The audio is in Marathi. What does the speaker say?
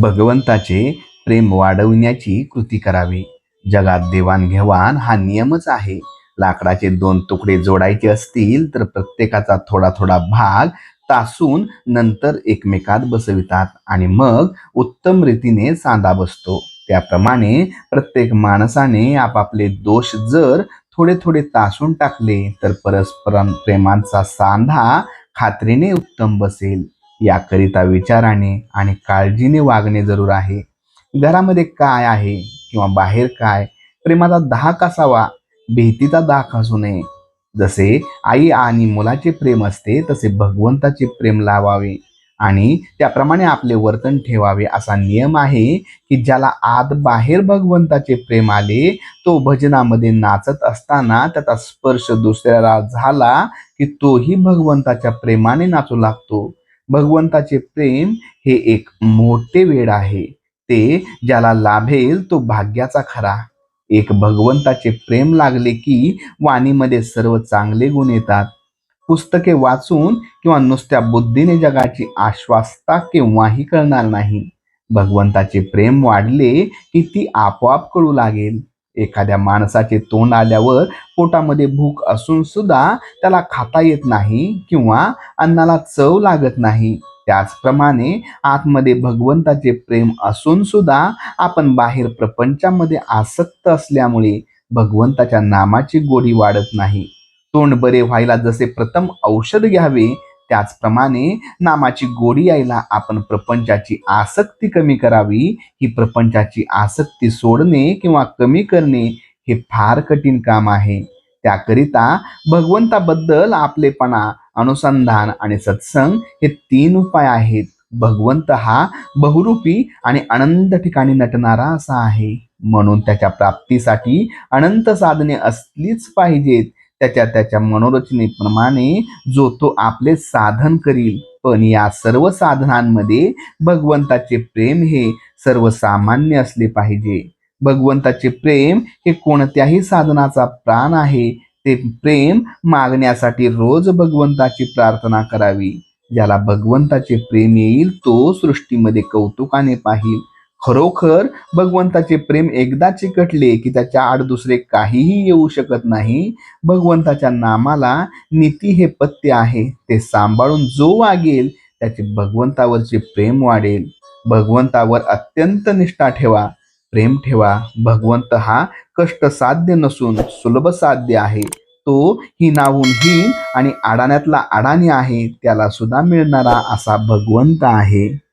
भगवंताचे प्रेम वाढविण्याची कृती करावी. जगात देवाणघेवाण हा नियमच आहे. लाकडाचे दोन तुकडे जोडायचे असतील तर प्रत्येकाचा थोडा थोडा भाग तासून नंतर एकमेकात बसवितात आणि मग उत्तम रीतीने सांधा बसतो. त्याप्रमाणे प्रत्येक माणसाने आपापले दोष जर थोडे थोडे तासून टाकले तर परस्पर प्रेमांचा सांधा खात्रीने उत्तम बसेल. याकरिता विचाराने आणि काळजीने वागणे जरूर आहे. घरामध्ये काय आहे किंवा बाहेर काय प्रेमाचा धाक असावा भीतीचा धाक असू नये. जसे आई आणि मुलाचे प्रेम असते तसे भगवंताचे प्रेम लावावे आणि त्याप्रमाणे आपले वर्तन ठेवावे असा नियम आहे की ज्याला आत बाहेर भगवंताचे प्रेम आले तो भजनामध्ये नाचत असताना त्याचा स्पर्श दुसऱ्याला झाला की तोही भगवंताच्या प्रेमाने नाचू लागतो. भगवंताचे प्रेम हे एक मोठे वेड आहे. ते ज्याला लाभेल तो भाग्याचा खरा. एक भगवंताचे प्रेम लागले की वाणीमध्ये सर्व चांगले गुण येतात. पुस्तके वाचून किंवा नुसत्या बुद्धीने जगाची आश्वासता केव्हाही कळणार नाही. भगवंताचे प्रेम वाढले की ती आपोआप कळू लागेल. एखाद्या माणसाचे तोंड आल्यावर पोटामध्ये भूक असून सुद्धा त्याला खाता येत नाही किंवा अन्नाला चव लागत नाही. त्याचप्रमाणे आतमध्ये भगवंताचे प्रेम असून सुद्धा आपण बाहेर प्रपंचामध्ये आसक्त असल्यामुळे भगवंताच्या नामाची गोडी वाढत नाही. तोंड बरे व्हायला जसे प्रथम औषध घ्यावे त्याचप्रमाणे नामाची गोडी यायला आपण प्रपंचाची आसक्ती कमी करावी. ही प्रपंचाची आसक्ती सोडणे किंवा कमी करणे हे फार कठीण काम आहे. त्याकरिता भगवंताबद्दल आपलेपणा अनुसंधान आणि सत्संग हे तीन उपाय आहेत. भगवंत हा बहुरूपी आणि अनंत ठिकाणी नटणारा असा आहे. म्हणून त्याच्या प्राप्तीसाठी अनंत साधने असलीच पाहिजेत. त्याच्या त्याच्या मनोरचनेप्रमाणे जो तो आपले साधन करील. पण या सर्व साधनांमध्ये भगवंताचे प्रेम हे सर्वसामान्य असले पाहिजे. भगवंताचे प्रेम हे कोणत्याही साधनाचा प्राण आहे. ते प्रेम मागण्यासाठी रोज भगवंताची प्रार्थना करावी. ज्याला भगवंताचे प्रेम येईल तो सृष्टीमध्ये कौतुकाने पाहिल. खरोखर भगवंताचे प्रेम एकदा चिकटले की त्याच्या आड दुसरे काहीही येऊ शकत नाही. भगवंताच्या नामाला नीती हे पत्य आहे. ते सांभाळून जो वागेल त्याचे भगवंतावरचे प्रेम वाढेल भगवंतावर अत्यंत निष्ठा ठेवा. प्रेम ठेवा. भगवंत हा कष्ट साध्य नसून सुलभ साध्य आहे. तो ही नावून हीन आणि अडाण्यातला अडाणी आहे त्याला सुद्धा मिळणारा असा भगवंत आहे.